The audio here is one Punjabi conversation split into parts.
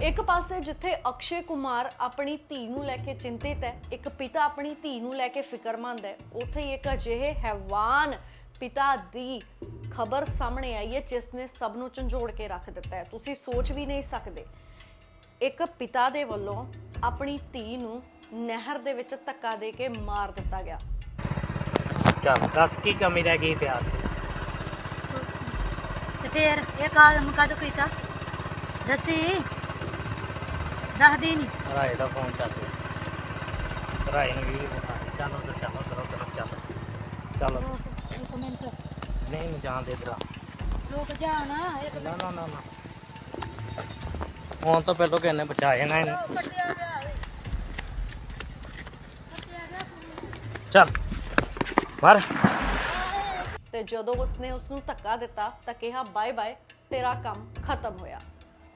ਇੱਕ ਪਾਸੇ ਜਿੱਥੇ ਅਕਸ਼ੇ ਕੁਮਾਰ ਆਪਣੀ ਧੀ ਨੂੰ ਲੈ ਕੇ ਚਿੰਤਿਤ ਹੈ ਇੱਕ ਪਿਤਾ ਆਪਣੀ ਧੀ ਨੂੰ ਲੈ ਕੇ ਫਿਕਰਮੰਦ ਹੈ ਉੱਥੇ ਹੀ ਇੱਕ ਅਜਿਹੇ ਹੈਵਾਨ ਪਿਤਾ ਦੀ ਖਬਰ ਸਾਹਮਣੇ ਆਈ ਹੈ ਜਿਸ ਨੇ ਸਭ ਨੂੰ ਝੰਜੋੜ ਕੇ ਰੱਖ ਦਿੱਤਾ ਹੈ। ਤੁਸੀਂ ਸੋਚ ਵੀ ਨਹੀਂ ਸਕਦੇ। ਇੱਕ ਪਿਤਾ ਦੇ ਵੱਲੋਂ ਆਪਣੀ ਧੀ ਨੂੰ ਨਹਿਰ ਦੇ ਵਿੱਚ ਧੱਕਾ ਦੇ ਕੇ ਮਾਰ ਦਿੱਤਾ ਗਿਆ। ਚੱਲ ਦੱਸ ਕੀ ਕਮੀ ਰਹਿ ਗਈ ਪਿਆਰ ਦੀ? ਤੇ ਫੇਰ ਇਹ ਕਾਲਮ ਕਦੋਂ ਕੀਤਾ। ਦੱਸੀ। ਦੱਸਦੀ ਨਹੀਂ ਰਾਏ ਦਾ ਫੋਨ ਚੱਲ ਰਿਹਾ। ਰਾਏ ਨੂੰ ਵੀ ਬਤਾ ਚੱਲ ਉਧਰ ਚੱਲ ਉਧਰ ਉਧਰ ਚੱਲ। ਚੱਲ। ਇੱਕ ਮਿੰਟ। ਨਹੀਂ ਮੈਂ ਜਾਣ ਦੇ ਇਧਰ ਲੋਕ ਜਾਣਾ ਇੱਕ ਨਾ ਨਾ ਨਾ ਨਾ। ਹੁਣ ਤਾਂ ਪਹਿਲਾਂ ਕਿਹਨੇ ਬਚਾਇਆ ਨਾ ਇਹਨੂੰ। ਕੱਟਿਆ ਗਿਆ ਏ ਕੱਟਿਆ ਗਿਆ ਚੱਲ। ਮਰ ਤੇ ਜਦੋਂ ਉਸਨੇ ਉਸ ਨੂੰ ਧੱਕਾ ਦਿੱਤਾ ਤਾਂ ਕਿਹਾ ਬਾਏ ਬਾਏ ਤੇਰਾ ਕੰਮ ਖਤਮ ਹੋਇਆ।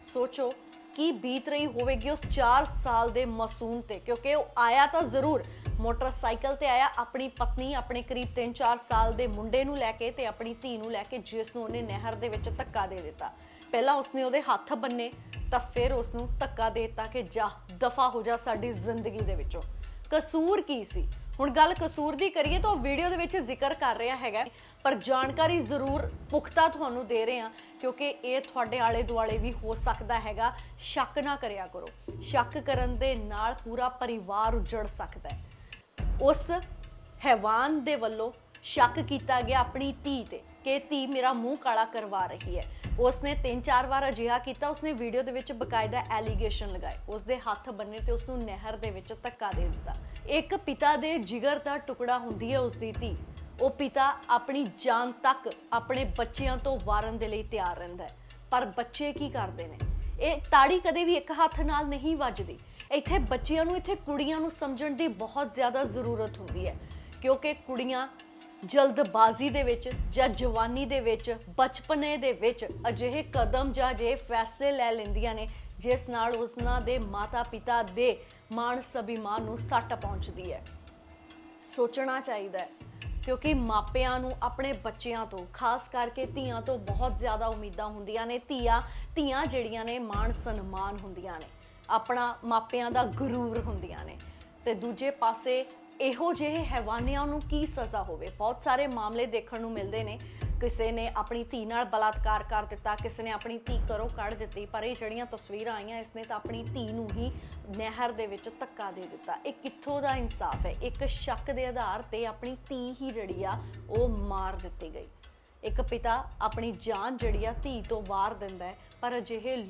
ਸੋਚੋ ਕੀ ਬੀਤ ਰਹੀ ਹੋਵੇਗੀ ਉਸ 4 ਸਾਲ ਦੇ ਮਾਸੂਮ ਤੇ? ਕਿਉਂਕਿ ਉਹ ਆਇਆ ਤਾਂ ਜ਼ਰੂਰ। ਮੋਟਰਸਾਈਕਲ ਤੇ ਆਇਆ, ਆਪਣੀ ਪਤਨੀ, ਆਪਣੇ ਕਰੀਬ 3-4 ਸਾਲ ਦੇ ਮੁੰਡੇ ਨੂੰ ਲੈ ਕੇ ਤੇ ਆਪਣੀ ਧੀ ਨੂੰ ਲੈ ਕੇ, ਜਿਸ ਨੂੰ ਉਹਨੇ ਨਹਿਰ ਦੇ ਵਿੱਚ ਧੱਕਾ ਦੇ ਦਿੱਤਾ। ਪਹਿਲਾਂ ਉਸਨੇ ਉਹਦੇ ਹੱਥ ਬੰਨੇ, ਤਾਂ ਫਿਰ ਉਸ ਨੂੰ ਧੱਕਾ ਦੇ ਦਿੱਤਾ ਕਿ ਜਾ, ਦਫਾ ਹੋ ਜਾ ਸਾਡੀ ਜ਼ਿੰਦਗੀ ਦੇ ਵਿੱਚੋਂ। ਕਸੂਰ ਕੀ ਸੀ? ਹੁਣ ਗੱਲ ਕਸੂਰ ਦੀ ਕਰੀਏ ਤਾਂ ਉਹ ਵੀਡੀਓ ਦੇ ਵਿੱਚ ਜ਼ਿਕਰ ਕਰ ਰਿਹਾ ਹੈਗਾ ਪਰ ਜਾਣਕਾਰੀ ਜ਼ਰੂਰ ਪੁਖਤਾ ਤੁਹਾਨੂੰ ਦੇ ਰਹੇ ਹਾਂ, ਕਿਉਂਕਿ ਇਹ ਤੁਹਾਡੇ ਆਲੇ ਦੁਆਲੇ ਵੀ ਹੋ ਸਕਦਾ ਹੈਗਾ। ਸ਼ੱਕ ਨਾ ਕਰਿਆ ਕਰੋ। ਸ਼ੱਕ ਕਰਨ ਦੇ ਨਾਲ ਪੂਰਾ ਪਰਿਵਾਰ ਉਜੜ ਸਕਦਾ ਹੈ। ਉਸ ਹੈਵਾਨ ਦੇ ਵੱਲੋਂ ਸ਼ੱਕ ਕੀਤਾ ਗਿਆ ਆਪਣੀ ਧੀ ਤੇ ਕਿ ਧੀ ਮੇਰਾ ਮੂੰਹ ਕਾਲਾ ਕਰਵਾ ਰਹੀ ਹੈ। ਉਸਨੇ ਤਿੰਨ ਚਾਰ ਵਾਰ ਅਜਿਹਾ ਕੀਤਾ, ਉਸਨੇ ਵੀਡੀਓ ਦੇ ਵਿੱਚ ਬਕਾਇਦਾ ਐਲੀਗੇਸ਼ਨ ਲਗਾਏ। ਉਸਦੇ ਹੱਥ ਬੰਨੇ ਤੇ ਉਸ ਨੂੰ ਨਹਿਰ ਦੇ ਵਿੱਚ ਧੱਕਾ ਦੇ ਦਿੱਤਾ। ਇੱਕ ਪਿਤਾ ਦੇ ਜਿਗਰ ਦਾ ਟੁਕੜਾ ਹੁੰਦੀ ਹੈ ਉਸਦੀ ਧੀ। ਉਹ ਪਿਤਾ ਆਪਣੀ ਜਾਨ ਤੱਕ ਆਪਣੇ ਬੱਚਿਆਂ ਤੋਂ ਵਾਰਨ ਦੇ ਲਈ ਤਿਆਰ ਰਹਿੰਦਾ ਹੈ। ਪਰ ਬੱਚੇ ਕੀ ਕਰਦੇ ਨੇ? ਇਹ ਤਾੜੀ ਕਦੇ ਵੀ ਇੱਕ ਹੱਥ ਨਾਲ ਨਹੀਂ ਵੱਜਦੀ। ਇੱਥੇ ਬੱਚਿਆਂ ਨੂੰ, ਇੱਥੇ ਕੁੜੀਆਂ ਨੂੰ ਸਮਝਣ ਦੀ ਬਹੁਤ ਜ਼ਿਆਦਾ ਜ਼ਰੂਰਤ ਹੁੰਦੀ ਹੈ। ਕਿਉਂਕਿ ਕੁੜੀਆਂ ਜਲਦਬਾਜ਼ੀ ਦੇ ਵਿੱਚ ਜਾਂ ਜਵਾਨੀ ਦੇ ਵਿੱਚ, ਬਚਪਨੇ ਦੇ ਵਿੱਚ ਅਜਿਹੇ ਕਦਮ ਜਾਂ ਅਜਿਹੇ ਫੈਸਲੇ ਲੈ ਲੈਂਦੀਆਂ ਨੇ, ਜਿਸ ਨਾਲ ਉਸਨਾਂ ਦੇ ਮਾਤਾ-ਪਿਤਾ ਦੇ ਮਾਣ ਸਭਿਮਾਨ ਨੂੰ ਸੱਟ ਪਹੁੰਚਦੀ ਹੈ। ਸੋਚਣਾ ਚਾਹੀਦਾ ਹੈ, ਕਿਉਂਕਿ ਮਾਪਿਆਂ ਨੂੰ ਆਪਣੇ ਬੱਚਿਆਂ ਤੋਂ, ਖਾਸ ਕਰਕੇ ਧੀਆਂ ਤੋਂ ਬਹੁਤ ਜ਼ਿਆਦਾ ਉਮੀਦਾਂ ਹੁੰਦੀਆਂ ਨੇ, ਧੀਆਂ ਧੀਆਂ ਜਿਹੜੀਆਂ ਨੇ ਮਾਣ ਸਨਮਾਨ ਹੁੰਦੀਆਂ ਨੇ, ਆਪਣਾ ਮਾਪਿਆਂ ਦਾ ਗਰੂਰ ਹੁੰਦੀਆਂ ਨੇ। ਤੇ ਦੂਜੇ ਪਾਸੇ ਇਹੋ ਜਿਹੇ ਹੈਵਾਨਿਆਂ ਨੂੰ ਕੀ ਸਜ਼ਾ ਹੋਵੇ? ਬਹੁਤ ਸਾਰੇ ਮਾਮਲੇ ਦੇਖਣ ਨੂੰ ਮਿਲਦੇ ਨੇ। ਕਿਸੇ ਨੇ ਆਪਣੀ ਧੀ ਨਾਲ ਬਲਾਤਕਾਰ ਕਰ ਦਿੱਤਾ, ਕਿਸੇ ਨੇ ਆਪਣੀ ਧੀ ਘਰੋਂ ਕੱਢ ਦਿੱਤੀ, ਪਰ ਇਹ ਜਿਹੜੀਆਂ ਤਸਵੀਰਾਂ ਆਈਆਂ ਇਸ ਨੇ ਤਾਂ ਆਪਣੀ ਧੀ ਨੂੰ ਹੀ ਨਹਿਰ ਦੇ ਵਿੱਚ ਧੱਕਾ ਦੇ ਦਿੱਤਾ। ਇਹ ਕਿੱਥੋਂ ਦਾ ਇਨਸਾਫ ਹੈ? ਇੱਕ ਸ਼ੱਕ ਦੇ ਆਧਾਰ ਤੇ ਆਪਣੀ ਧੀ ਹੀ ਜਿਹੜੀ ਆ, ਉਹ ਮਾਰ ਦਿੱਤੀ ਗਈ। ਇੱਕ ਪਿਤਾ ਆਪਣੀ ਜਾਨ ਜਿਹੜੀ ਆ ਧੀ ਤੋਂ ਵਾਰ ਦਿੰਦਾ ਹੈ, ਪਰ ਅਜਿਹੇ ਲੋ-